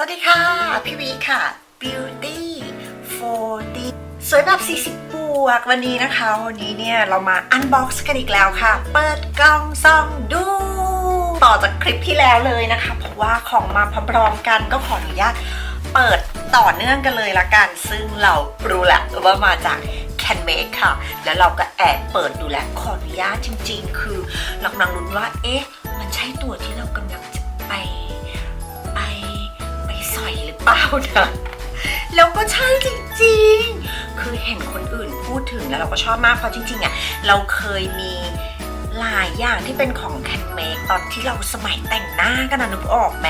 สวัสดีค่ะ พี่วีค่ะ Beauty 4D สวยแบบ 40 บวก วันนี้นะคะ วันนี้เนี่ย เรามาอันบ็อกซ์กันอีกแล้วค่ะ เปิดกล่องซองดู ต่อจากคลิปที่แล้วเลยนะคะ เพราะว่าของมาพร้อมๆกันก็ขออนุญาตเปิดต่อเนื่องกันเลยละกัน ซึ่งเรารู้แหละว่ามาจาก Can Make ค่ะ แล้วเราก็แอบเปิดดูแลวขออนุญาตจริง ๆ คือเรากำลังๆลุ้นว่าเอ๊ะ มันใช่ตัวที่ เปล่านะแล้วก็ใช่จริงๆ คือเห็นคนอื่นพูดถึงแล้วเราก็ชอบมากเพราะจริงๆอะเราเคยมีหลายอย่างที่เป็นของแคนเมกตอนที่เราสมัยแต่งหน้ากันนะนึกออกไหม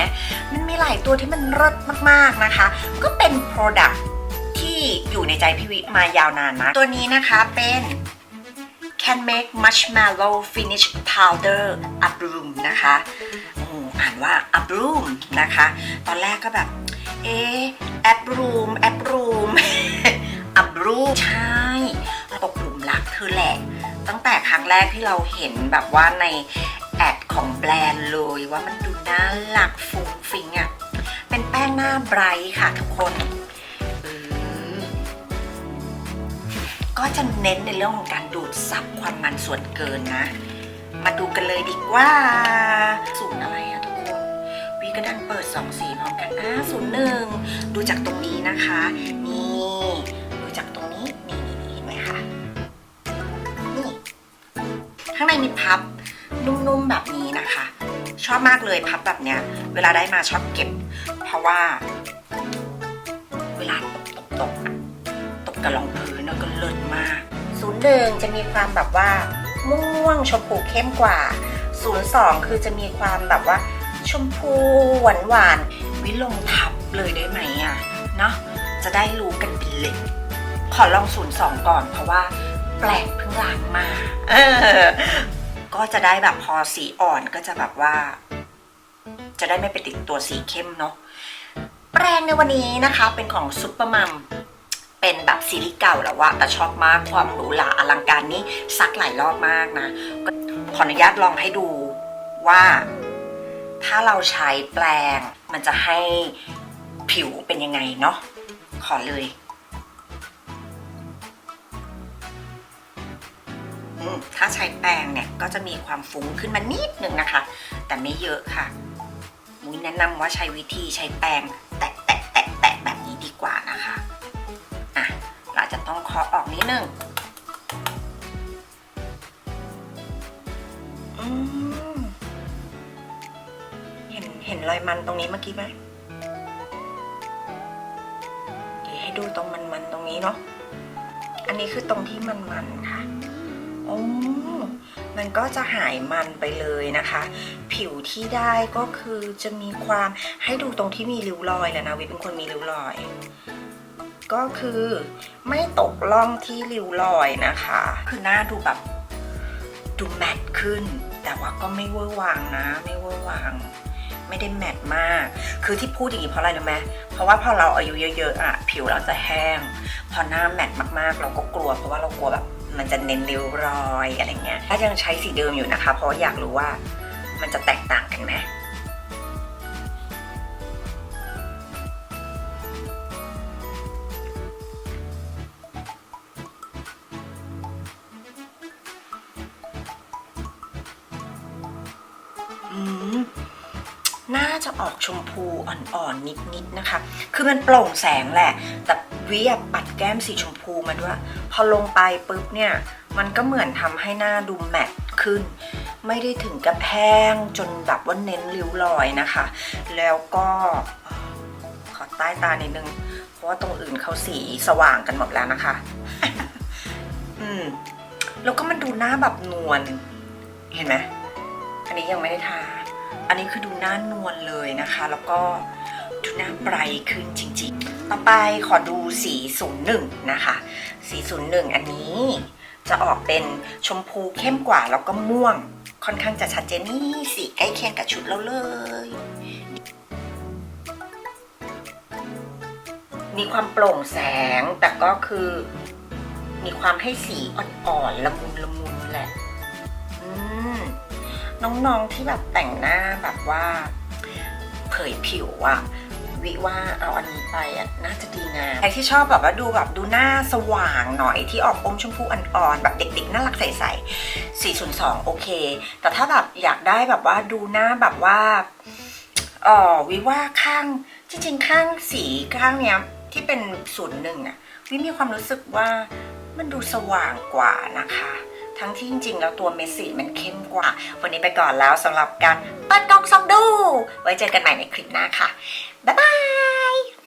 มันมีหลายตัวที่มันเลิศมากๆนะคะ ก็เป็น Product ที่อยู่ในใจพี่วิมายาวนานนะตัวนี้นะคะเป็น Can Make Marshmallow Finish Powder a b r o o m นะคะอ้อ่านว่า a b r o o m นะคะ ตอนแรกก็แบบ เอ๊ะ a b r o o m a b r o o m a b r o o m ใช่ตกหลุมรักเธอแหละ ตั้งแต่ครั้งแรกที่เราเห็นแบบว่าในแอดของแบรนด์เลยว่ามันดูน่ารักฟุ้งฟิงอะ่ะ เป็นแป้งหน้าไบรท์ค่ะทุกคนก็จะเน้นในเรื่องของการดูดซับความมันส่วนเกินนะ มาดูกันเลยดีกว่าศูนย์อะไรอะ กคนวีก็ดันเปิดสองสีพร้อมกันอ่าศูนย์หนึ่งดูจากตรงนี้นะคะ นี่ดูจากตรงนี้นี่นี่เห็นไหมคะนี่ข้างในมีพับนุ่มๆแบบนี้นะคะ ชอบมากเลยพับแบบเนี้ย เวลาได้มาชอบเก็บ เพราะว่า เวลาตกตกตกตกกระรองพื้นก็เลิศมาก ศูนย์หนึ่งจะมีความแบบว่าม่วงชมพูเข้มกว่าศูนย์สองคือจะมีความแบบว่า ชมพูหวานหวานวิลงทับเลยได้ไหมอะเนาะจะได้รู้กันเป็นเล็กขอลองศูนย์สองก่อนเพราะว่า แปลกเพิ่งล้างมาเออก็จะได้แบบพอสีอ่อนก็จะแบบว่า จะได้ไม่ไปติดตัวสีเข้มเนาะแปรงในวันนี้นะคะเป็นของซุปเปอร์มัมเป็นแบบซีรีส์เก่าแล้วว่าแต่ชอบมากความหรูหราอลังการนี่ซักหลายรอบมากนะขออนุญาตลองให้ดูว่า ถ้าเราใช้แปรงมันจะให้ผิวเป็นยังไงเนาะขอเลยถ้าใช้แปรงเนี่ยก็จะมีความฟุ้งขึ้นมานิดนึงนะคะ แต่ไม่เยอะค่ะมุ้ยแนะนำว่าใช้วิธีใช้แปรงแตะแตะแตะแตะแบบนี้ดีกว่านะคะอะเราจะต้องเคาะออกนิดนึง เห็นรอยมันตรงนี้เมื่อกี้ไหมเดี๋ยวให้ดูตรงมันๆตรงนี้เนาะ อันนี้คือตรงที่มันๆค่ะ โอ้ มันก็จะหายมันไปเลยนะคะ ผิวที่ได้ก็คือจะมีความให้ดูตรงที่มีริ้วรอยแหละนะวิเป็นคนมีริ้วรอย ก็คือไม่ตกล่องที่ริ้วรอยนะคะ คือหน้าดูแบบดูแมตต์ขึ้น แต่ว่าก็ไม่เวอร์วางนะ ไม่เวอร์วาง ไม่ได้แมตต์มาก คือที่พูดอย่างนี้เพราะอะไรรู้ไหมเพราะว่าพอเราอายุเยอะๆอะผิวเราจะแห้ง พอหน้าแมตต์มากๆ เราก็กลัว เพราะว่าเรากลัวแบบมันจะเน้นริ้วรอยอะไรเงี้ย ถ้ายังใช้สีเดิมอยู่นะคะ เพราะอยากรู้ว่ามันจะแตกต่างกันไหมอืม น่าจะออกชมพูอ่อนๆนิดๆนะคะ คือมันโปร่งแสงแหละ แต่วิอะปัดแก้มสีชมพูมาด้วย พอลงไปปุ๊บเนี่ย มันก็เหมือนทำให้หน้าดูแมตต์ขึ้น ไม่ได้ถึงกับแห้งจนแบบว่าเน้นริ้วรอยนะคะ แล้วก็ขอใต้ตานิดนึง เพราะว่าตรงอื่นเขาสีสว่างกันหมดแล้วนะคะ อืม แล้วก็มันดูหน้าแบบนวล เห็นไหมอันนี้ยังไม่ได้ทา อันนี้คือดูหน้านวลเลยนะคะ แล้วก็ดูหน้าไบรท์ขึ้นจริงๆ ต่อไปขอดูสี 01 นะคะ สี 01 อันนี้จะออกเป็นชมพูเข้มกว่าแล้วก็ม่วง ค่อนข้างจะชัดเจนนี่สีใกล้เคียงกับชุดเราเลย มีความโปร่งแสงแต่ก็คือ มีความให้สีอ่อนๆละมุนละมุนแหละ น้องๆที่แบบแต่งหน้าแบบว่า เผยผิวอะวิว่าเอาอันนี้ไปอะน่าจะดีงามใครที่ชอบแบบว่าดูแบบดูหน้าสว่างหน่อยที่ออกอมชมพูอ่อนๆแบบเด็กๆน่ารักใสๆ402 โอเค แต่ถ้าแบบอยากได้แบบว่าดูหน้าแบบว่าเออวิว่าข้างจริงๆข้างสีข้างเนี้ยที่เป็นศูนย์หนึ่งอะวิมีความรู้สึกว่ามันดูสว่างกว่านะคะ ทั้งที่จริงๆ แล้วตัวเมสซี่มันเข้มกว่า วันนี้ไปก่อนแล้วสำหรับการเปิดกล่องซองดู ไว้เจอกันใหม่ในคลิปหน้าค่ะ บ๊ายบาย